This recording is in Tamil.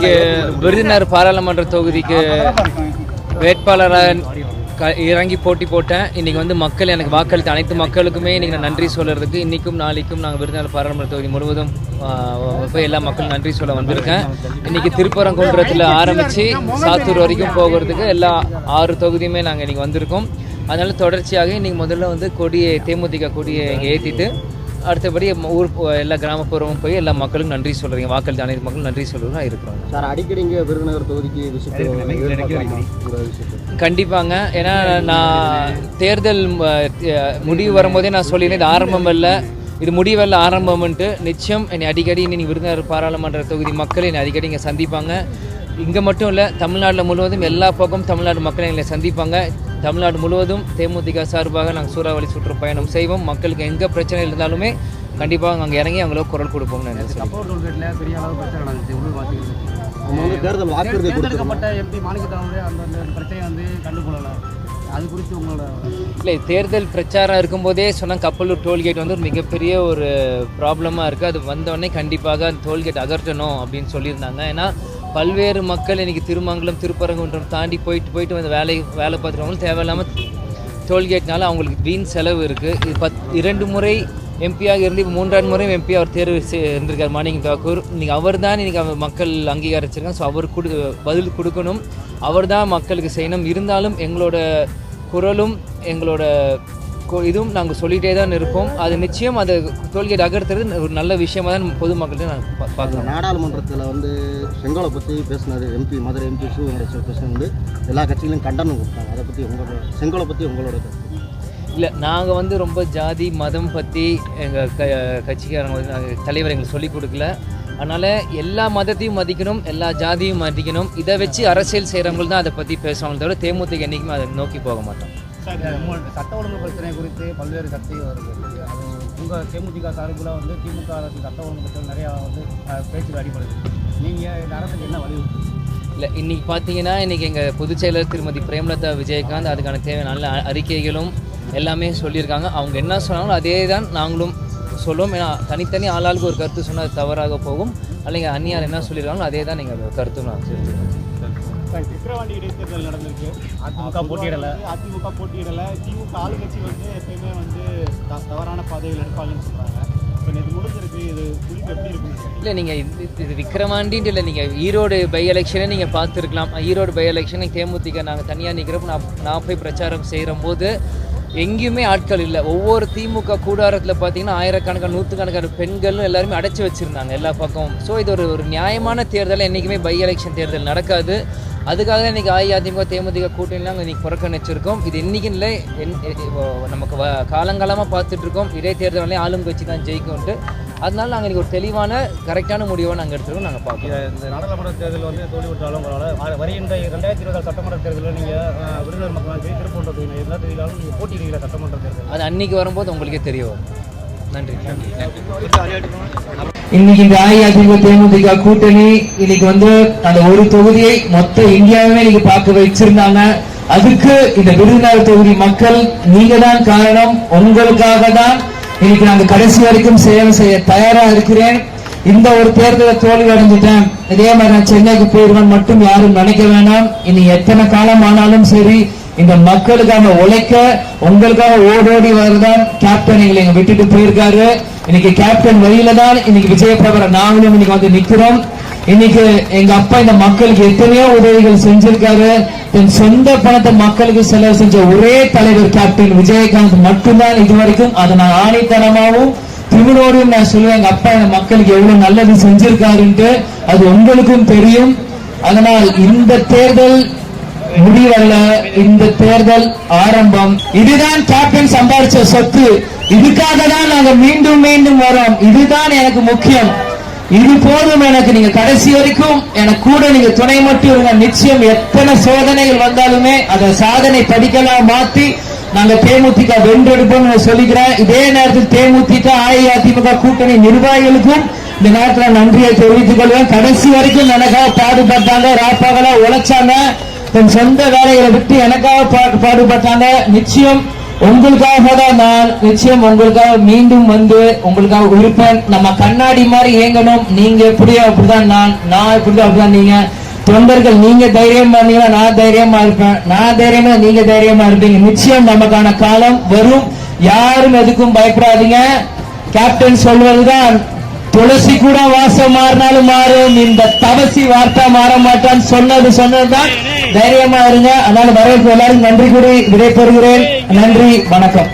இங்கே விருதுநர் பாராளுமன்ற தொகுதிக்கு வேட்பாளராக க- இறங்கி போட்டி போட்டேன். இன்னைக்கு வந்து மக்கள் எனக்கு வாக்களித்த அனைத்து மக்களுக்குமே இன்னைக்கு நான் நன்றி சொல்கிறதுக்கு இன்றைக்கும் நாளைக்கும் நாங்கள் விருதுநகர் பாராளுமன்ற தொகுதி முழுவதும் போய் எல்லா மக்களும் நன்றி சொல்ல வந்திருக்கேன். இன்னைக்கு திருப்பரங்குன்றத்தில் ஆரம்பித்து சாத்தூர் வரைக்கும் போகிறதுக்கு எல்லா ஆறு தொகுதியுமே நாங்கள் இன்றைக்கி வந்திருக்கோம். அதனால் தொடர்ச்சியாக இன்றைக்கி முதல்ல வந்து கொடியை தேமுதிக கொடியை இங்கே ஏற்றிட்டு அடுத்தபடி ஊர் எல்லா கிராமப்புறமும் போய் எல்லா மக்களுக்கும் நன்றி சொல்கிறீங்க வாக்களித்த அனைத்து மக்களும் நன்றி சொல்கிறதா இருக்கிறோம். சார் அடிக்கடி இங்கே விருதுநகர் தொகுதிக்கு கண்டிப்பாங்க. ஏன்னா நான் தேர்தல் முடிவு வரும்போதே நான் சொல்லியிருந்தேன் இது ஆரம்பம் இல்லை இது முடிவல்ல ஆரம்பம்ன்ட்டு. நிச்சயம் என்னை அடிக்கடி இன்னி விருதுநகர் பாராளுமன்ற தொகுதி மக்கள் என்னை அடிக்கடி இங்கே சந்திப்பாங்க. இங்கே மட்டும் இல்லை தமிழ்நாட்டில் முழுவதும் எல்லா பக்கமும் தமிழ்நாடு மக்கள் எங்களை சந்திப்பாங்க. தமிழ்நாடு முழுவதும் தேமுதிக சார்பாக நாங்கள் சூறாவளி சுற்றுப்பயணம் செய்வோம். மக்களுக்கு எங்கே பிரச்சனை இருந்தாலுமே கண்டிப்பாக அங்கே இறங்கி அவங்களுக்கு குரல் உங்களோட இல்லை தேர்தல் பிரச்சாரம் இருக்கும்போதே சொன்னால் கப்பலூர் டோல்கேட் வந்து ஒரு மிகப்பெரிய ஒரு ப்ராப்ளமாக இருக்குது அது வந்தோடனே கண்டிப்பாக அந்த டோல்கேட் அகற்றணும் அப்படின்னு சொல்லியிருந்தாங்க. ஏன்னா பல்வேறு மக்கள் இன்னைக்கு திருமங்கலம் திருப்பரங்குன்றம் தாண்டி போயிட்டு போயிட்டு வந்து வேலை வேலை பார்த்துறவங்களும் தேவையில்லாமல் டோல்கேட்னால அவங்களுக்கு வீண் செலவு இருக்குது இது பத் இரண்டு முறை எம்பியாக இருந்து இப்போ மூன்றாவது முறையும் எம்பி அவர் தேர்வு இருந்திருக்கார் மாணிக்கம் தாக்கூர். இன்றைக்கி அவர் தான் இன்றைக்கி அவர் மக்கள் அங்கீகரிச்சிருக்காங்க. ஸோ அவர் கொடு பதில் கொடுக்கணும். அவர் தான் மக்களுக்கு செய்யணும். இருந்தாலும் எங்களோட குரலும் எங்களோட இதுவும் நாங்கள் சொல்லிகிட்டே தான் இருப்போம் அது நிச்சயம் அது டோல்கேட் அகற்றுறது ஒரு நல்ல விஷயமா தான் பொதுமக்கள்கிட்ட நாங்கள் பா- பார்க்குறோம். நாடாளுமன்றத்தில் வந்து செங்கோலை பற்றி பேசினது எம்பி மதுரை எம்பி சு வெங்கடேஸ்வர் பேசினது வந்து எல்லா கட்சிகளையும் கண்டனம் கொடுத்தாங்க. அதை பற்றி உங்களோட செங்கோலை பற்றி உங்களோட கருத்து. இல்லை நாங்கள் வந்து ரொம்ப ஜாதி மதம் பற்றி எங்கள் க கட்சிக்காரங்க வந்து தலைவர் எங்களுக்கு சொல்லிக் கொடுக்கல. அதனால் எல்லா மதத்தையும் மதிக்கணும் எல்லா ஜாதியும் மதிக்கணும். இதை வச்சு அரசியல் செய்கிறவங்க தான் அதை பற்றி பேசுவாங்க தவிர தேமுதிக என்றைக்குமே அதை நோக்கி போக மாட்டோம். சட்ட ஒழுங்கு பிரச்சனை குறித்து பல்வேறு சர்ச்சைகள் வருது. அது உங்கள் தேமுதிக சார்பில் வந்து திமுக அரசு சட்ட ஒழுங்கு பிரச்சனை நிறையா வந்து பேச்சுக்கு அடிப்படுது நீங்கள் இந்த அரசுக்கு என்ன வலியுறுத்தி இல்லை இன்னைக்கு பார்த்தீங்கன்னா இன்னைக்கு எங்கள் பொதுச் செயலர் திருமதி பிரேமலதா விஜயகாந்த் அதுக்கான தேவையான நல்ல அறிக்கைகளும் எல்லாமே சொல்லியிருக்காங்க. அவங்க என்ன சொன்னாங்களோ அதே தான் நாங்களும் சொல்லுவோம். ஏன்னா தனித்தனி ஆளாளுக்கு ஒரு கருத்து சொன்னால் அது தவறாக போகும். அல்லைங்க அந்நியார் என்ன சொல்லியிருக்காங்களோ அதே தான் நீங்கள் கருத்து நான் தெரிஞ்சுக்கிறேன் விக்கிரவாண்டி இடைத்தேர்தல் நடந்திருக்கு. அதிமுக போட்டியிடலை. அதிமுக போட்டியிடல. திமுக ஆளுங்கட்சி வந்து எப்பயுமே வந்து தவறான பாதைகள் எடுப்பாங்கன்னு இருக்கு இல்லை நீங்கள் இது இது விக்ரமாண்டின்ட்டு இல்லை. நீங்கள் ஈரோடு பை எலெக்ஷனே நீங்கள் பார்த்துருக்கலாம். ஈரோடு பை எலெக்ஷனை தேமுதிக நாங்கள் தனியாக நிற்கிறப்ப நான் நான் போய் பிரச்சாரம் செய்கிற போது எங்கேயுமே ஆட்கள் இல்லை. ஒவ்வொரு திமுக கூடாரத்தில் பார்த்தீங்கன்னா ஆயிரக்கணக்கான நூற்றுக்கணக்கான பெண்களும் எல்லாருமே அடைச்சி வச்சுருந்தாங்க. எல்லா பக்கமும். ஸோ இது ஒரு ஒரு நியாயமான தேர்தல். என்றைக்குமே பை எலெக்ஷன் தேர்தல் நடக்காது. அதுக்காக தான் இன்றைக்கி அஇஅதிமுக தேமுதிக கூட்டணிலாம் இன்னைக்கு புறக்கணிச்சிருக்கோம். இது இன்னைக்கு இல்லை? நமக்கு வ காலங்காலமாக பார்த்துட்டு இருக்கோம் இடைத்தேர்தலே ஆளும் கட்சி தான் ஜெயிக்கும்ட்டு அதனால நாங்கள் இன்னைக்கு ஒரு தெளிவான கரெக்டான முடிவை நாங்கள் எடுத்துருக்கோம் நாங்கள் பார்க்குறோம். இந்த நாடாளுமன்ற தேர்தல் வந்து தோல்வி விட்டாலும் வருகின்ற ரெண்டாயிரத்தி இருபது சட்டமன்ற தேர்தலில் நீங்கள் விருதுநகர் மக்கள் சரி திருப்பூர் எல்லா தொகுதியிலும் நீங்கள் போட்டியிடுகிற சட்டமன்ற தேர்தல் அது அன்னைக்கு வரும்போது உங்களுக்கே தெரிய வரும். நன்றி இன்னைக்கு இந்த அஇஅதிமுக தேமுதிக கூட்டணி இன்னைக்கு வந்து அந்த ஒரு தொகுதியை மொத்த இந்தியாவே இன்னைக்கு பார்க்க வச்சிருந்தாங்க. அதுக்கு இந்த விருதுநகர் தொகுதி மக்கள் நீங்க தான் காரணம் உங்களுக்காக தான் இன்னைக்கு நாங்க கடைசி வரைக்கும் சேவை செய்ய தயாரா இருக்கிறேன். இந்த ஒரு தேர்தலை தோல்வி அடைஞ்சிட்டேன் இதே மாதிரி நான் சென்னைக்கு போயிடுவேன் மட்டும் யாரும் நினைக்க வேண்டாம் இனி எத்தனை காலம் ஆனாலும் சரி இந்த மக்களுக்காக உழைக்க உங்களுக்காக ஓடோடி வரதான் கேப்டன் எங்களை விட்டுட்டு போயிருக்காரு. இன்னைக்கு கேப்டன் வழியில தான் இன்னைக்கு விஜயபிரபர நாங்களும் இன்னைக்கு வந்து நிக்கிறோம். இன்னைக்கு எங்க அப்பா இந்த மக்களுக்கு எத்தனையோ உதவிகள் செஞ்சிருக்காரு. தன் சொந்த பணத்தை மக்களுக்கு செலவு செஞ்ச ஒரே தலைவர் கேப்டன் விஜயகாந்த் மட்டும்தான் இதுவரைக்கும். அதை நான் ஆணைத்தனமாவும் திமிரோடும் நான் சொல்லுவேன். எங்க அப்பா இந்த மக்களுக்கு எவ்வளவு நல்லது செஞ்சிருக்காருன்ட்டு அது உங்களுக்கும் தெரியும். அதனால் இந்த தேர்தல் முடிவல்ல. இந்த தேர்தல் ஆரம்பம். இதுதான் கேப்டன் சம்பாதிச்ச சொத்து. இதுக்காக தான் நாங்க மீண்டும் மீண்டும் வரோம். இதுதான் எனக்கு முக்கியம். இது போதும் எனக்கு. நீங்க கடைசி வரைக்கும் எனக்கு கூட நீங்க துணை மட்டும் இருங்க. நிச்சயம் எத்தனை சோதனைகள் வந்தாலுமே அதை சாதனை படிக்கலாம் மாத்தி நாங்க தேமுதிக வென்றெடுப்போம் சொல்லிக்கிறேன். இதே நேரத்தில் தேமுதிக அஇஅதிமுக கூட்டணி நிர்வாகிகளுக்கும் இந்த நேரத்தில் நன்றியை தெரிவித்துக் கொள்வேன். கடைசி வரைக்கும் எனக்காக பாடுபட்டாங்க. ராப்பாவெல்லாம் உழைச்சாங்க. தன் சொந்த வேலைகளை விட்டு எனக்காக பாடுபட்டாங்க. நிச்சயம் உங்களுக்காக தான் நான் நிச்சயம் உங்களுக்காக மீண்டும் வந்து உங்களுக்காக இருப்பேன். நம்ம கண்ணாடி மாதிரி இயங்கணும். நீங்க எப்படியோ அப்படிதான் நான் நான் எப்படியோ அப்படிதான் நீங்க. தொண்டர்கள் நீங்க தைரியமா இருந்தீங்கன்னா நான் தைரியமா இருப்பேன். நான் தைரியமா நீங்க தைரியமா இருப்பீங்க. நிச்சயம் நமக்கான காலம் வரும். யாரும் எதுக்கும் பயப்படாதீங்க. கேப்டன் சொல்வதுதான் துளசி கூட வாசம் மாறினாலும் மாறும். இந்த தவசி வார்த்தா மாற மாட்டான்னு சொன்னது சொன்னதுதான் தைரியமா இருங்க. அதனால வரவேற்பு எல்லாரும் நன்றி கூறி விடைபெறுகிறேன். நன்றி வணக்கம்.